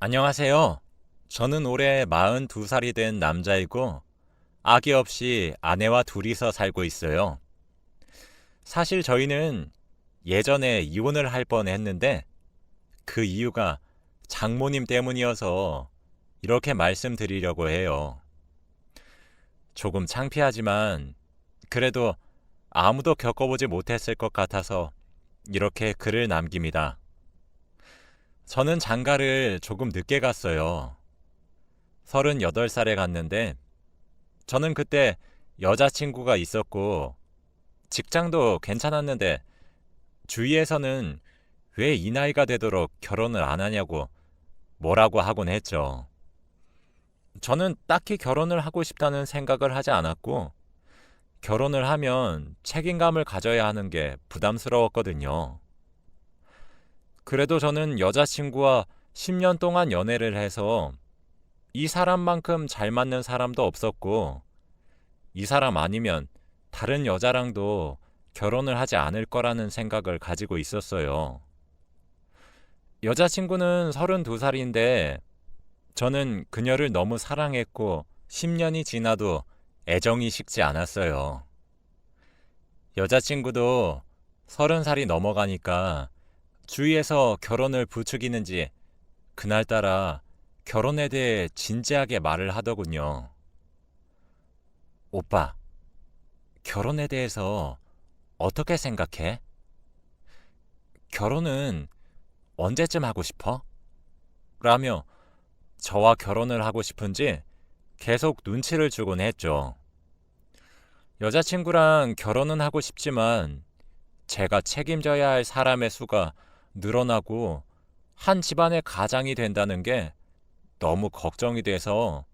안녕하세요. 저는 올해 42살이 된 남자이고 아기 없이 아내와 둘이서 살고 있어요. 사실 저희는 예전에 이혼을 할 뻔 했는데 그 이유가 장모님 때문이어서 이렇게 말씀드리려고 해요. 조금 창피하지만 그래도 아무도 겪어보지 못했을 것 같아서 이렇게 글을 남깁니다. 저는 장가를 조금 늦게 갔어요. 38살에 갔는데, 저는 그때 여자친구가 있었고, 직장도 괜찮았는데, 주위에서는 왜 이 나이가 되도록 결혼을 안 하냐고 뭐라고 하곤 했죠. 저는 딱히 결혼을 하고 싶다는 생각을 하지 않았고, 결혼을 하면 책임감을 가져야 하는 게 부담스러웠거든요. 그래도 저는 여자친구와 10년 동안 연애를 해서 이 사람만큼 잘 맞는 사람도 없었고, 이 사람 아니면 다른 여자랑도 결혼을 하지 않을 거라는 생각을 가지고 있었어요. 여자친구는 32살인데, 저는 그녀를 너무 사랑했고, 10년이 지나도 애정이 식지 않았어요. 여자친구도 30살이 넘어가니까 주위에서 결혼을 부추기는지 그날따라 결혼에 대해 진지하게 말을 하더군요. 오빠, 결혼에 대해서 어떻게 생각해? 결혼은 언제쯤 하고 싶어? 라며 저와 결혼을 하고 싶은지 계속 눈치를 주곤 했죠. 여자친구랑 결혼은 하고 싶지만 제가 책임져야 할 사람의 수가 늘어나고 한 집안의 가장이 된다는 게 너무 걱정이 돼서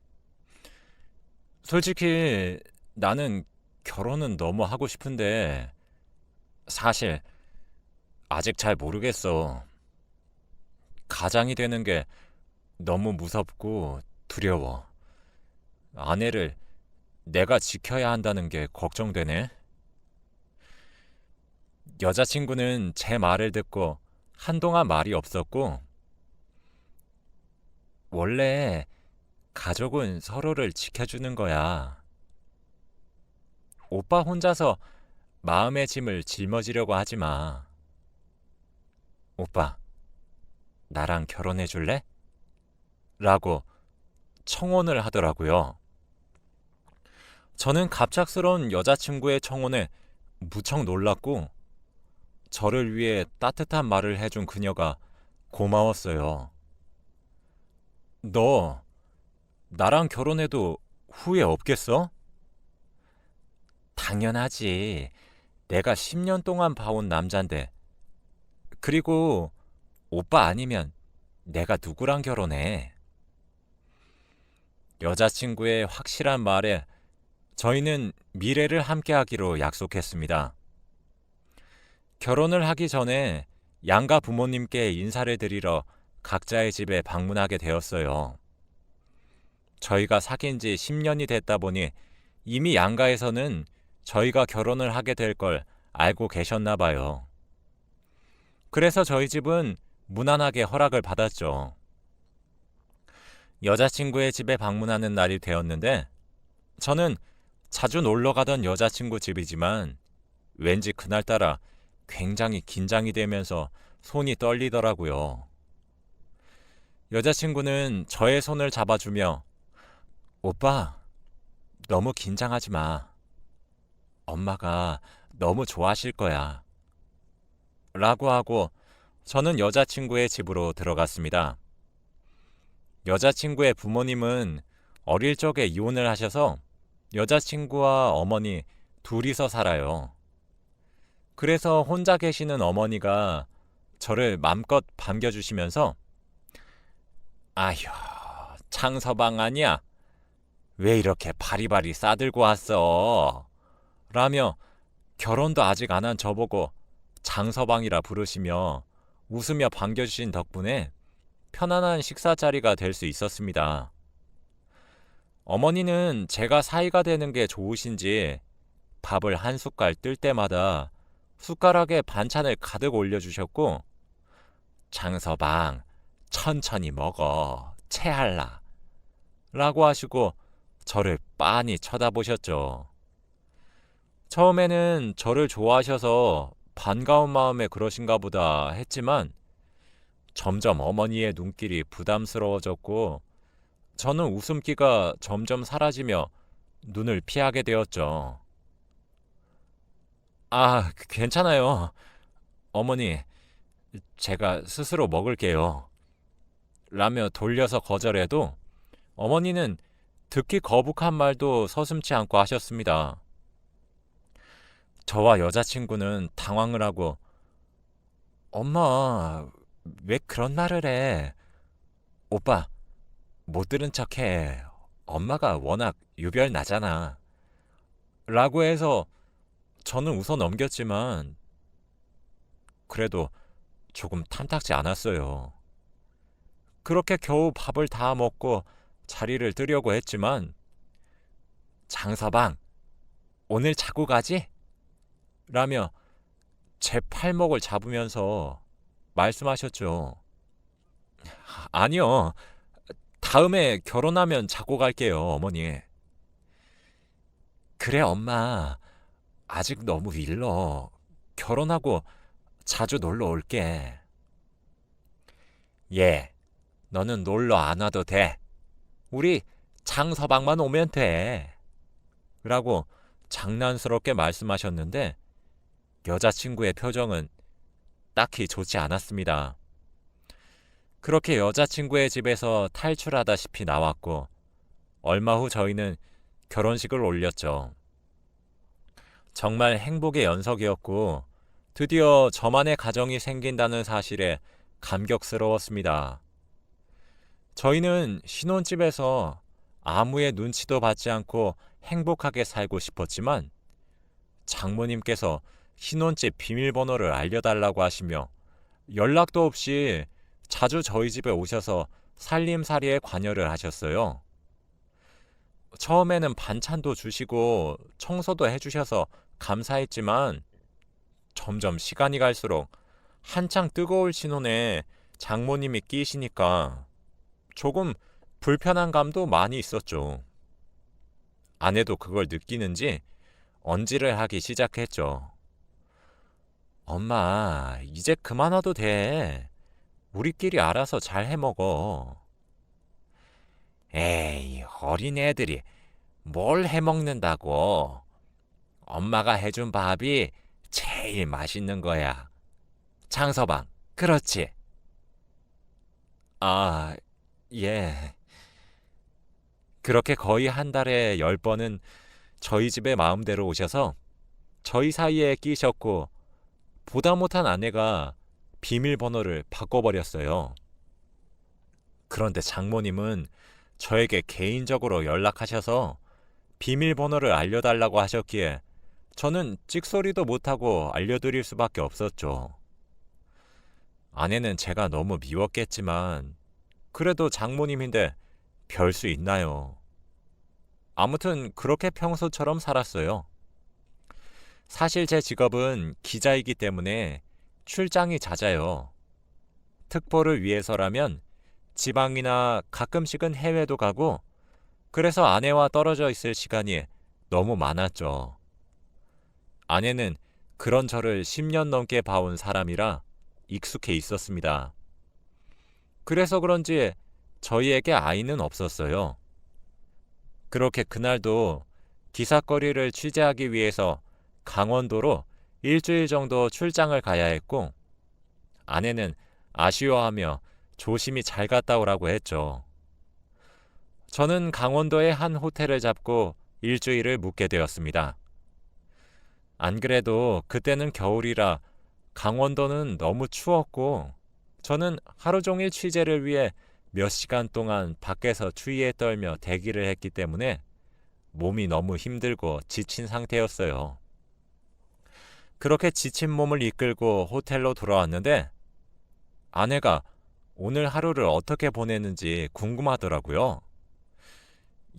솔직히 나는 결혼은 너무 하고 싶은데 사실 아직 잘 모르겠어. 가장이 되는 게 너무 무섭고 두려워. 아내를 내가 지켜야 한다는 게 걱정되네. 여자친구는 제 말을 듣고 한동안 말이 없었고, 원래 가족은 서로를 지켜주는 거야. 오빠 혼자서 마음의 짐을 짊어지려고 하지 마. 오빠, 나랑 결혼해 줄래? 라고 청혼을 하더라고요. 저는 갑작스러운 여자친구의 청혼에 무척 놀랐고, 저를 위해 따뜻한 말을 해준 그녀가 고마웠어요. 너, 나랑 결혼해도 후회 없겠어? 당연하지. 내가 10년 동안 봐온 남잔데. 그리고 오빠 아니면 내가 누구랑 결혼해? 여자친구의 확실한 말에 저희는 미래를 함께하기로 약속했습니다. 결혼을 하기 전에 양가 부모님께 인사를 드리러 각자의 집에 방문하게 되었어요. 저희가 사귄 지 10년이 됐다 보니 이미 양가에서는 저희가 결혼을 하게 될 걸 알고 계셨나 봐요. 그래서 저희 집은 무난하게 허락을 받았죠. 여자친구의 집에 방문하는 날이 되었는데 저는 자주 놀러 가던 여자친구 집이지만 왠지 그날따라 굉장히 긴장이 되면서 손이 떨리더라고요. 여자친구는 저의 손을 잡아주며 오빠, 너무 긴장하지 마. 엄마가 너무 좋아하실 거야. 라고 하고 저는 여자친구의 집으로 들어갔습니다. 여자친구의 부모님은 어릴 적에 이혼을 하셔서 여자친구와 어머니 둘이서 살아요. 그래서 혼자 계시는 어머니가 저를 맘껏 반겨주시면서 아휴, 창서방 아니야? 왜 이렇게 바리바리 싸들고 왔어? 라며 결혼도 아직 안 한 저보고 장서방이라 부르시며 웃으며 반겨주신 덕분에 편안한 식사 자리가 될 수 있었습니다. 어머니는 제가 사이가 되는 게 좋으신지 밥을 한 숟갈 뜰 때마다 숟가락에 반찬을 가득 올려주셨고, 장서방, 천천히 먹어. 체할라. 라고 하시고 저를 빤히 쳐다보셨죠. 처음에는 저를 좋아하셔서 반가운 마음에 그러신가 보다 했지만 점점 어머니의 눈길이 부담스러워졌고 저는 웃음기가 점점 사라지며 눈을 피하게 되었죠. 아, 괜찮아요. 어머니, 제가 스스로 먹을게요. 라며 돌려서 거절해도 어머니는 듣기 거북한 말도 서슴지 않고 하셨습니다. 저와 여자친구는 당황을 하고 엄마, 왜 그런 말을 해? 오빠, 못 들은 척 해. 엄마가 워낙 유별나잖아. 라고 해서 저는 웃어 넘겼지만 그래도 조금 탐탁지 않았어요. 그렇게 겨우 밥을 다 먹고 자리를 뜨려고 했지만 장서방 오늘 자고 가지? 라며 제 팔목을 잡으면서 말씀하셨죠. 아니요. 다음에 결혼하면 자고 갈게요, 어머니. 그래, 엄마. 아직 너무 일러. 결혼하고 자주 놀러 올게. 예, 너는 놀러 안 와도 돼. 우리 장서방만 오면 돼. 라고 장난스럽게 말씀하셨는데 여자친구의 표정은 딱히 좋지 않았습니다. 그렇게 여자친구의 집에서 탈출하다시피 나왔고 얼마 후 저희는 결혼식을 올렸죠. 정말 행복의 연속이었고 드디어 저만의 가정이 생긴다는 사실에 감격스러웠습니다. 저희는 신혼집에서 아무의 눈치도 받지 않고 행복하게 살고 싶었지만 장모님께서 신혼집 비밀번호를 알려달라고 하시며 연락도 없이 자주 저희 집에 오셔서 살림살이에 관여를 하셨어요. 처음에는 반찬도 주시고 청소도 해주셔서 감사했지만 점점 시간이 갈수록 한창 뜨거울 신혼에 장모님이 끼시니까 조금 불편한 감도 많이 있었죠. 아내도 그걸 느끼는지 언지를 하기 시작했죠. 엄마, 이제 그만 와도 돼. 우리끼리 알아서 잘 해먹어. 에이, 어린 애들이 뭘 해먹는다고. 엄마가 해준 밥이 제일 맛있는 거야. 장서방, 그렇지? 아, 예. 그렇게 거의 한 달에 열 번은 저희 집에 마음대로 오셔서 저희 사이에 끼셨고 보다 못한 아내가 비밀번호를 바꿔버렸어요. 그런데 장모님은 저에게 개인적으로 연락하셔서 비밀번호를 알려달라고 하셨기에 저는 찍소리도 못하고 알려드릴 수밖에 없었죠. 아내는 제가 너무 미웠겠지만 그래도 장모님인데 별 수 있나요? 아무튼 그렇게 평소처럼 살았어요. 사실 제 직업은 기자이기 때문에 출장이 잦아요. 특보를 위해서라면 지방이나 가끔씩은 해외도 가고 그래서 아내와 떨어져 있을 시간이 너무 많았죠. 아내는 그런 저를 10년 넘게 봐온 사람이라 익숙해 있었습니다. 그래서 그런지 저희에게 아이는 없었어요. 그렇게 그날도 기사거리를 취재하기 위해서 강원도로 일주일 정도 출장을 가야 했고 아내는 아쉬워하며 조심히 잘 갔다 오라고 했죠. 저는 강원도의 한 호텔을 잡고 일주일을 묵게 되었습니다. 안 그래도 그때는 겨울이라 강원도는 너무 추웠고 저는 하루 종일 취재를 위해 몇 시간 동안 밖에서 추위에 떨며 대기를 했기 때문에 몸이 너무 힘들고 지친 상태였어요. 그렇게 지친 몸을 이끌고 호텔로 돌아왔는데 아내가 오늘 하루를 어떻게 보내는지 궁금하더라고요.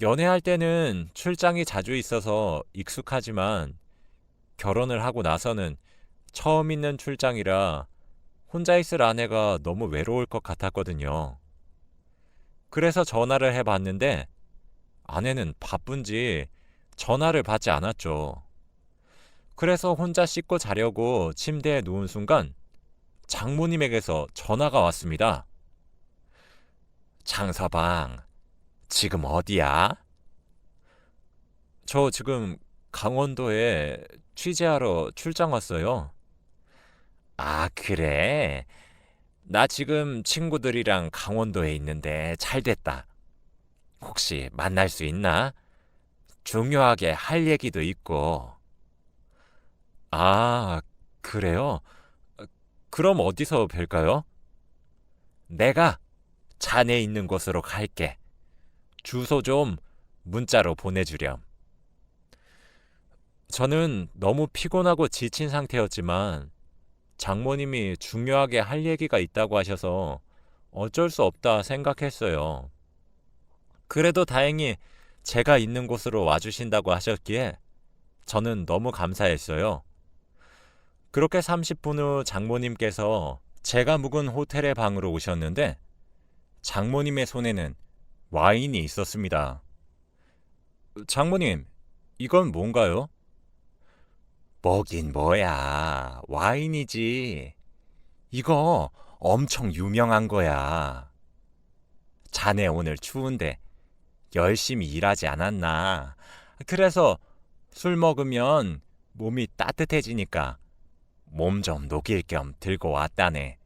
연애할 때는 출장이 자주 있어서 익숙하지만 결혼을 하고 나서는 처음 있는 출장이라 혼자 있을 아내가 너무 외로울 것 같았거든요. 그래서 전화를 해봤는데 아내는 바쁜지 전화를 받지 않았죠. 그래서 혼자 씻고 자려고 침대에 누운 순간 장모님에게서 전화가 왔습니다. 장서방, 지금 어디야? 저 지금 강원도에 취재하러 출장 왔어요. 아, 그래? 나 지금 친구들이랑 강원도에 있는데 잘 됐다. 혹시 만날 수 있나? 중요하게 할 얘기도 있고. 아, 그래요? 그럼 어디서 뵐까요? 내가 자네 있는 곳으로 갈게. 주소 좀 문자로 보내주렴. 저는 너무 피곤하고 지친 상태였지만 장모님이 중요하게 할 얘기가 있다고 하셔서 어쩔 수 없다 생각했어요. 그래도 다행히 제가 있는 곳으로 와주신다고 하셨기에 저는 너무 감사했어요. 그렇게 30분 후 장모님께서 제가 묵은 호텔의 방으로 오셨는데 장모님의 손에는 와인이 있었습니다. 장모님, 이건 뭔가요? 뭐긴 뭐야. 와인이지. 이거 엄청 유명한 거야. 자네 오늘 추운데 열심히 일하지 않았나. 그래서 술 먹으면 몸이 따뜻해지니까 몸 좀 녹일 겸 들고 왔다네.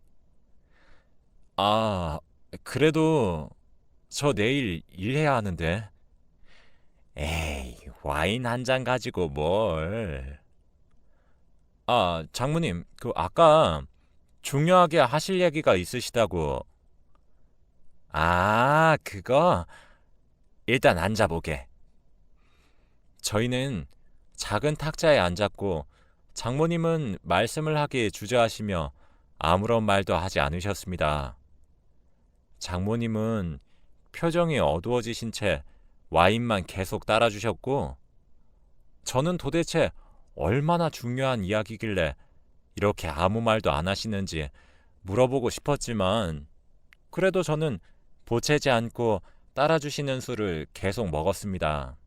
아, 그래도 저 내일 일해야 하는데. 에이, 와인 한 잔 가지고 뭘. 아, 장모님, 그 아까 중요하게 하실 얘기가 있으시다고. 아, 그거? 일단 앉아보게. 저희는 작은 탁자에 앉았고 장모님은 말씀을 하기 주저하시며 아무런 말도 하지 않으셨습니다. 장모님은 표정이 어두워지신 채 와인만 계속 따라주셨고 저는 도대체 얼마나 중요한 이야기길래 이렇게 아무 말도 안 하시는지 물어보고 싶었지만 그래도 저는 보채지 않고 따라주시는 술을 계속 먹었습니다.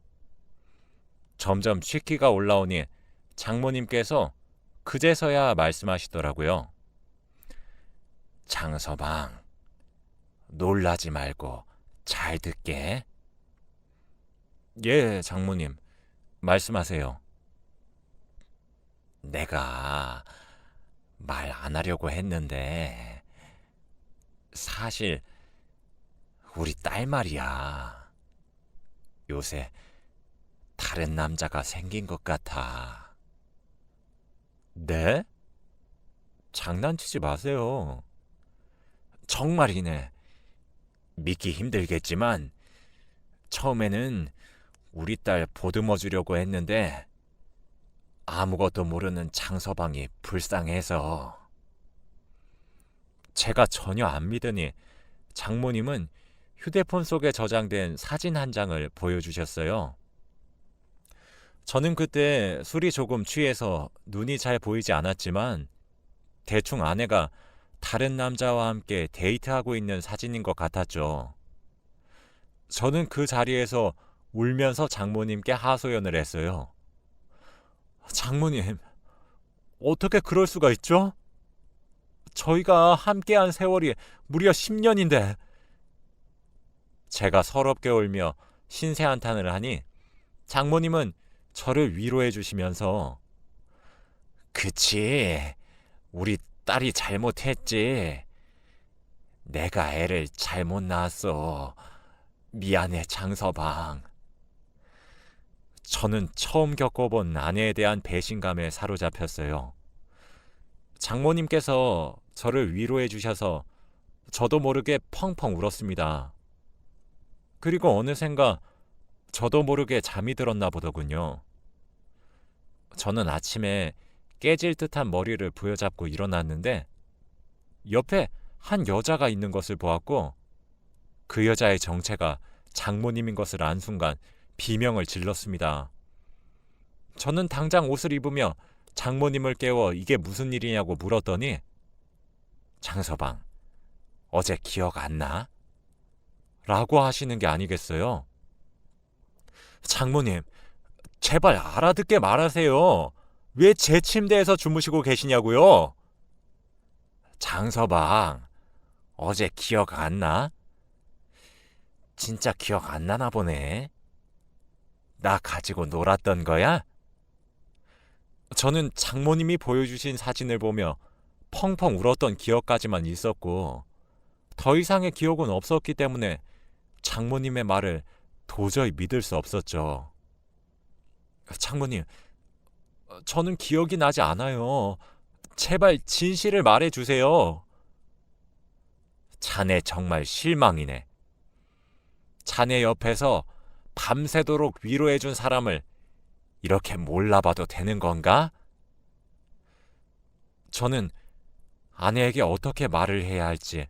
점점 취기가 올라오니 장모님께서 그제서야 말씀하시더라고요. 장서방, 놀라지 말고 잘 듣게. 예, 장모님. 말씀하세요. 내가 말 안 하려고 했는데 사실 우리 딸 말이야. 요새 다른 남자가 생긴 것 같아. 네? 장난치지 마세요. 정말이네. 믿기 힘들겠지만 처음에는 우리 딸 보듬어 주려고 했는데 아무것도 모르는 장서방이 불쌍해서 제가 전혀 안 믿으니 장모님은 휴대폰 속에 저장된 사진 한 장을 보여주셨어요. 저는 그때 술이 조금 취해서 눈이 잘 보이지 않았지만 대충 아내가 다른 남자와 함께 데이트하고 있는 사진인 것 같았죠. 저는 그 자리에서 울면서 장모님께 하소연을 했어요. 장모님, 어떻게 그럴 수가 있죠? 저희가 함께한 세월이 무려 10년인데. 제가 서럽게 울며 신세 한탄을 하니 장모님은 저를 위로해 주시면서 그치, 우리 딸이 잘못했지. 내가 애를 잘못 낳았어. 미안해, 장서방. 저는 처음 겪어본 아내에 대한 배신감에 사로잡혔어요. 장모님께서 저를 위로해 주셔서 저도 모르게 펑펑 울었습니다. 그리고 어느샌가 저도 모르게 잠이 들었나 보더군요. 저는 아침에 깨질 듯한 머리를 부여잡고 일어났는데 옆에 한 여자가 있는 것을 보았고 그 여자의 정체가 장모님인 것을 안 순간 비명을 질렀습니다. 저는 당장 옷을 입으며 장모님을 깨워 이게 무슨 일이냐고 물었더니 장서방, 어제 기억 안 나? 라고 하시는 게 아니겠어요? 장모님, 제발 알아듣게 말하세요. 왜 제 침대에서 주무시고 계시냐고요? 장서방, 어제 기억 안 나? 진짜 기억 안 나나 보네. 나 가지고 놀았던 거야? 저는 장모님이 보여주신 사진을 보며 펑펑 울었던 기억까지만 있었고, 더 이상의 기억은 없었기 때문에 장모님의 말을 도저히 믿을 수 없었죠. 장모님, 저는 기억이 나지 않아요. 제발 진실을 말해 주세요. 자네 정말 실망이네. 자네 옆에서 밤새도록 위로해 준 사람을 이렇게 몰라봐도 되는 건가? 저는 아내에게 어떻게 말을 해야 할지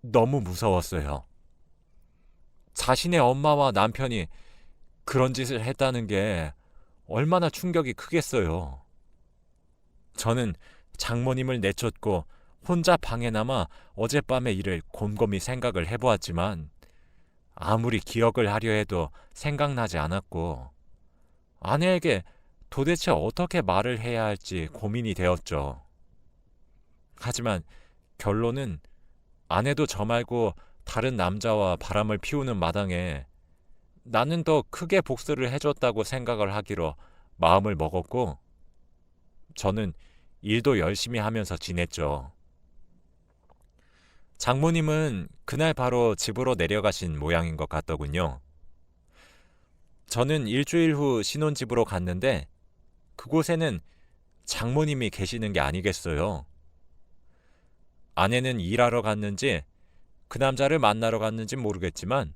너무 무서웠어요. 자신의 엄마와 남편이 그런 짓을 했다는 게 얼마나 충격이 크겠어요. 저는 장모님을 내쫓고 혼자 방에 남아 어젯밤의 일을 곰곰이 생각을 해보았지만 아무리 기억을 하려 해도 생각나지 않았고 아내에게 도대체 어떻게 말을 해야 할지 고민이 되었죠. 하지만 결론은 아내도 저 말고 다른 남자와 바람을 피우는 마당에 나는 더 크게 복수를 해줬다고 생각을 하기로 마음을 먹었고 저는 일도 열심히 하면서 지냈죠. 장모님은 그날 바로 집으로 내려가신 모양인 것 같더군요. 저는 일주일 후 신혼집으로 갔는데 그곳에는 장모님이 계시는 게 아니겠어요. 아내는 일하러 갔는지 그 남자를 만나러 갔는지 모르겠지만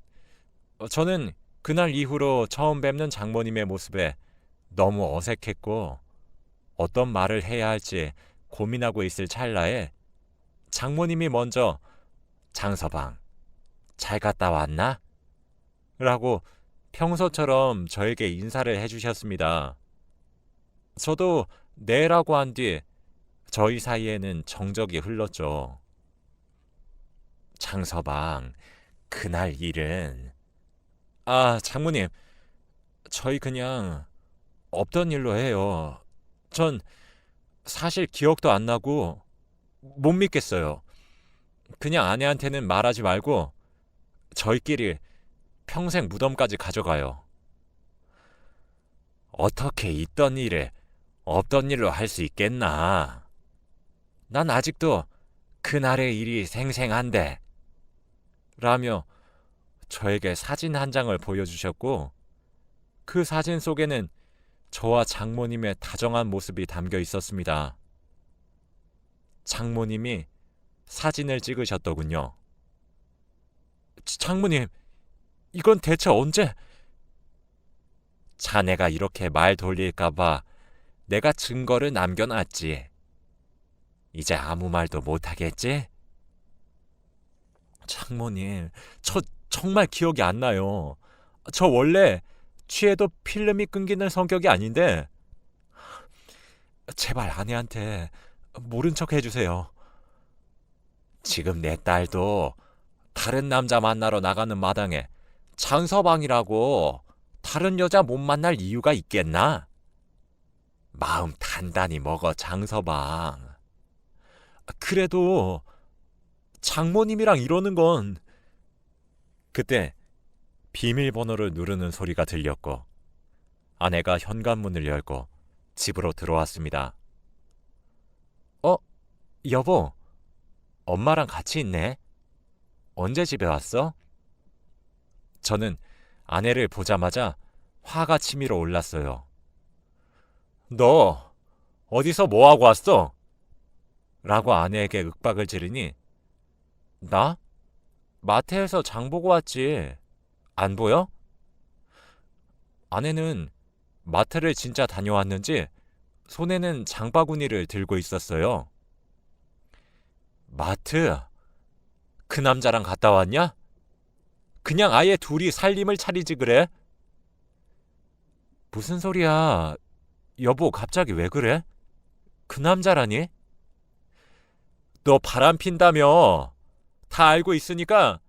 어, 저는 그날 이후로 처음 뵙는 장모님의 모습에 너무 어색했고 어떤 말을 해야 할지 고민하고 있을 찰나에 장모님이 먼저 장서방 잘 갔다 왔나? 라고 평소처럼 저에게 인사를 해주셨습니다. 저도 네라고 한 뒤 저희 사이에는 정적이 흘렀죠. 장서방, 그날 일은 아, 장모님. 저희 그냥 없던 일로 해요. 전 사실 기억도 안 나고 못 믿겠어요. 그냥 아내한테는 말하지 말고 저희끼리 평생 무덤까지 가져가요. 어떻게 있던 일을 없던 일로 할 수 있겠나? 난 아직도 그날의 일이 생생한데. 라며 저에게 사진 한 장을 보여주셨고, 그 사진 속에는 저와 장모님의 다정한 모습이 담겨 있었습니다. 장모님이 사진을 찍으셨더군요. 장모님, 이건 대체 언제? 자네가 이렇게 말 돌릴까봐 내가 증거를 남겨놨지. 이제 아무 말도 못하겠지? 장모님, 저 정말 기억이 안 나요. 저 원래 취해도 필름이 끊기는 성격이 아닌데, 제발 아내한테 모른 척 해주세요. 지금 내 딸도 다른 남자 만나러 나가는 마당에 장서방이라고 다른 여자 못 만날 이유가 있겠나? 마음 단단히 먹어, 장서방. 그래도 장모님이랑 이러는 건 그때 비밀번호를 누르는 소리가 들렸고 아내가 현관문을 열고 집으로 들어왔습니다. 어, 여보, 엄마랑 같이 있네. 언제 집에 왔어? 저는 아내를 보자마자 화가 치밀어 올랐어요. 너 어디서 뭐 하고 왔어? 라고 아내에게 윽박을 지르니 나? 마트에서 장 보고 왔지. 안 보여? 아내는 마트를 진짜 다녀왔는지 손에는 장바구니를 들고 있었어요. 마트? 그 남자랑 갔다 왔냐? 그냥 아예 둘이 살림을 차리지 그래? 무슨 소리야? 여보, 갑자기 왜 그래? 그 남자라니? 너 바람 핀다며. 다 알고 있으니까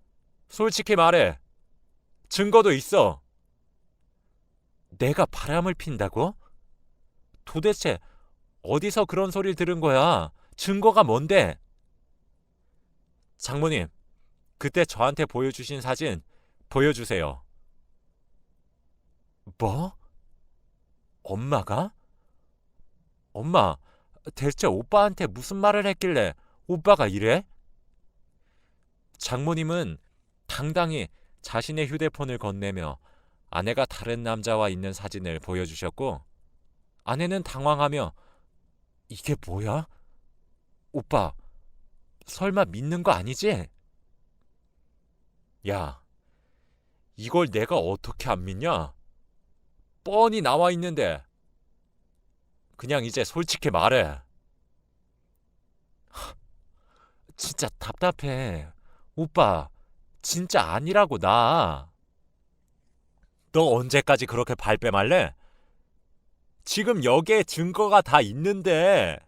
솔직히 말해. 증거도 있어. 내가 바람을 핀다고? 도대체 어디서 그런 소리를 들은 거야? 증거가 뭔데? 장모님, 그때 저한테 보여주신 사진 보여주세요. 뭐? 엄마가? 엄마, 대체 오빠한테 무슨 말을 했길래 오빠가 이래? 장모님은 당당히 자신의 휴대폰을 건네며 아내가 다른 남자와 있는 사진을 보여주셨고 아내는 당황하며 이게 뭐야? 오빠, 설마 믿는 거 아니지? 야, 이걸 내가 어떻게 안 믿냐? 뻔히 나와 있는데. 그냥 이제 솔직히 말해. 하, 진짜 답답해. 오빠, 진짜 아니라고 나. 너 언제까지 그렇게 발뺌할래? 지금 여기에 증거가 다 있는데.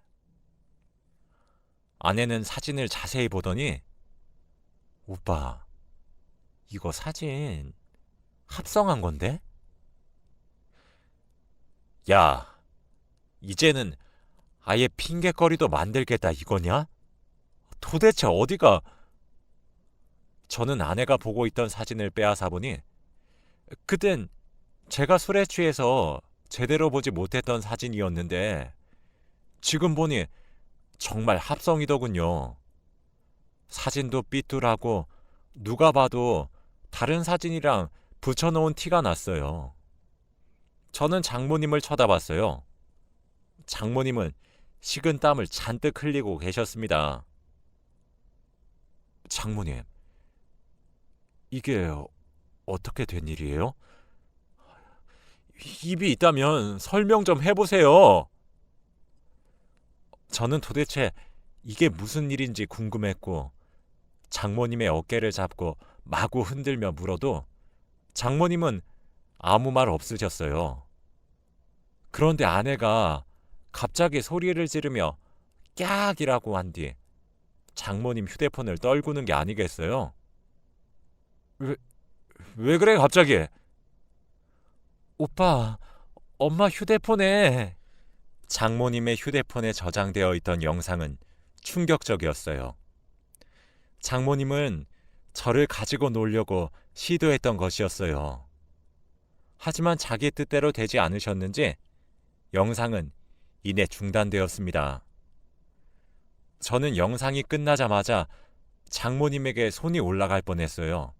아내는 사진을 자세히 보더니 오빠, 이거 사진 합성한 건데? 야, 이제는 아예 핑계거리도 만들겠다 이거냐? 도대체 어디가 저는 아내가 보고 있던 사진을 빼앗아 보니 그땐 제가 술에 취해서 제대로 보지 못했던 사진이었는데 지금 보니 정말 합성이더군요. 사진도 삐뚤하고 누가 봐도 다른 사진이랑 붙여놓은 티가 났어요. 저는 장모님을 쳐다봤어요. 장모님은 식은 땀을 잔뜩 흘리고 계셨습니다. 장모님, 이게 어떻게 된 일이에요? 입이 있다면 설명 좀 해보세요. 저는 도대체 이게 무슨 일인지 궁금했고 장모님의 어깨를 잡고 마구 흔들며 물어도 장모님은 아무 말 없으셨어요. 그런데 아내가 갑자기 소리를 지르며 깍이라고 한 뒤 장모님 휴대폰을 떨구는 게 아니겠어요? 왜, 왜 그래 갑자기? 오빠, 엄마 휴대폰에 장모님의 휴대폰에 저장되어 있던 영상은 충격적이었어요. 장모님은 저를 가지고 놀려고 시도했던 것이었어요. 하지만 자기 뜻대로 되지 않으셨는지 영상은 이내 중단되었습니다. 저는 영상이 끝나자마자 장모님에게 손이 올라갈 뻔했어요.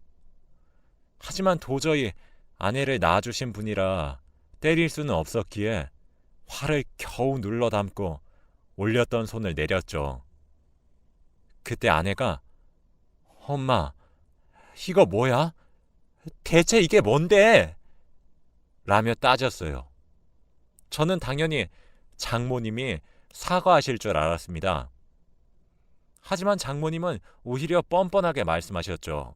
하지만 도저히 아내를 낳아주신 분이라 때릴 수는 없었기에 화를 겨우 눌러 담고 올렸던 손을 내렸죠. 그때 아내가 엄마, 이거 뭐야? 대체 이게 뭔데? 라며 따졌어요. 저는 당연히 장모님이 사과하실 줄 알았습니다. 하지만 장모님은 오히려 뻔뻔하게 말씀하셨죠.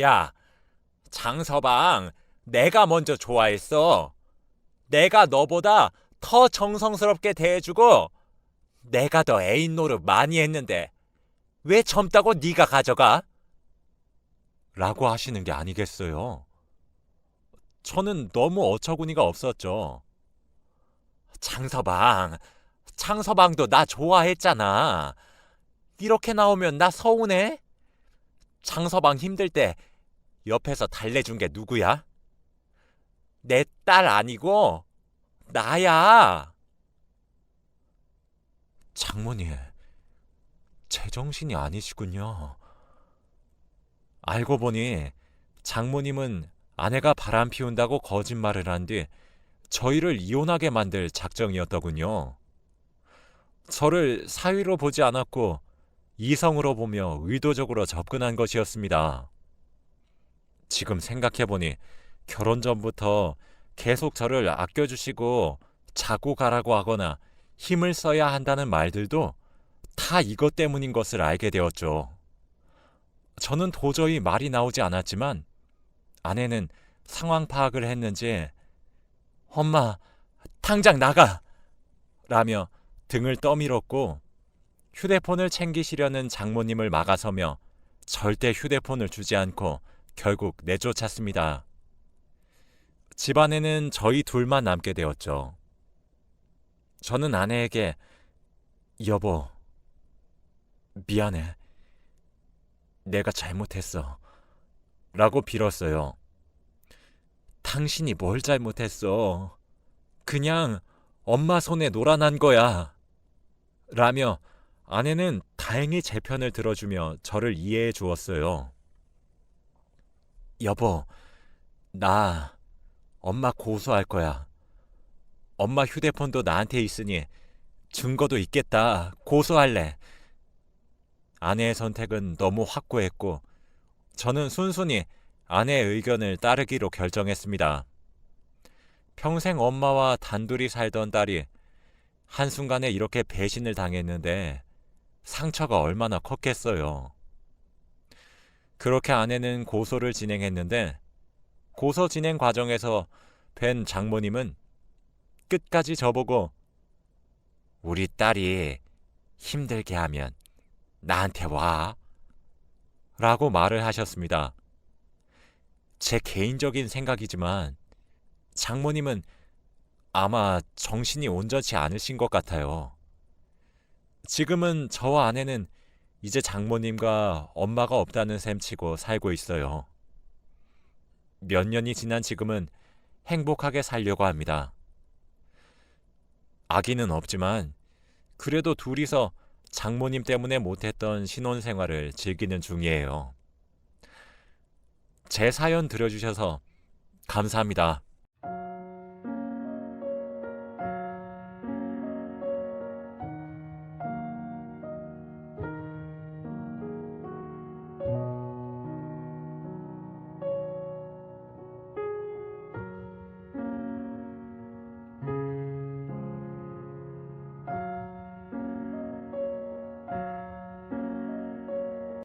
야, 장서방, 내가 먼저 좋아했어. 내가 너보다 더 정성스럽게 대해주고 내가 더 애인 노릇 많이 했는데 왜 젊다고 네가 가져가? 라고 하시는 게 아니겠어요. 저는 너무 어처구니가 없었죠. 창서방, 창서방도 나 좋아했잖아. 이렇게 나오면 나 서운해? 창서방 힘들 때 옆에서 달래준 게 누구야? 내 딸 아니고 나야. 장모님, 제정신이 아니시군요. 알고 보니 장모님은 아내가 바람 피운다고 거짓말을 한 뒤 저희를 이혼하게 만들 작정이었더군요. 저를 사위로 보지 않았고 이성으로 보며 의도적으로 접근한 것이었습니다. 지금 생각해보니 결혼 전부터 계속 저를 아껴주시고 자고 가라고 하거나 힘을 써야 한다는 말들도 다 이것 때문인 것을 알게 되었죠. 저는 도저히 말이 나오지 않았지만 아내는 상황 파악을 했는지 엄마 당장 나가 라며 등을 떠밀었고 휴대폰을 챙기시려는 장모님을 막아서며 절대 휴대폰을 주지 않고 결국 내쫓았습니다. 집안에는 저희 둘만 남게 되었죠. 저는 아내에게 여보, 미안해. 내가 잘못했어. 라고 빌었어요. 당신이 뭘 잘못했어? 그냥 엄마 손에 놀아난 거야. 라며 아내는 다행히 제 편을 들어주며 저를 이해해 주었어요. 여보, 나 엄마 고소할 거야. 엄마 휴대폰도 나한테 있으니 증거도 있겠다. 고소할래. 아내의 선택은 너무 확고했고 저는 순순히 아내의 의견을 따르기로 결정했습니다. 평생 엄마와 단둘이 살던 딸이 한순간에 이렇게 배신을 당했는데 상처가 얼마나 컸겠어요. 그렇게 아내는 고소를 진행했는데 고소 진행 과정에서 뵌 장모님은 끝까지 저보고 우리 딸이 힘들게 하면 나한테 와. 라고 말을 하셨습니다. 제 개인적인 생각이지만 장모님은 아마 정신이 온전치 않으신 것 같아요. 지금은 저와 아내는 이제 장모님과 엄마가 없다는 셈 치고 살고 있어요. 몇 년이 지난 지금은 행복하게 살려고 합니다. 아기는 없지만 그래도 둘이서 장모님 때문에 못했던 신혼 생활을 즐기는 중이에요. 제 사연 들어주셔서 감사합니다.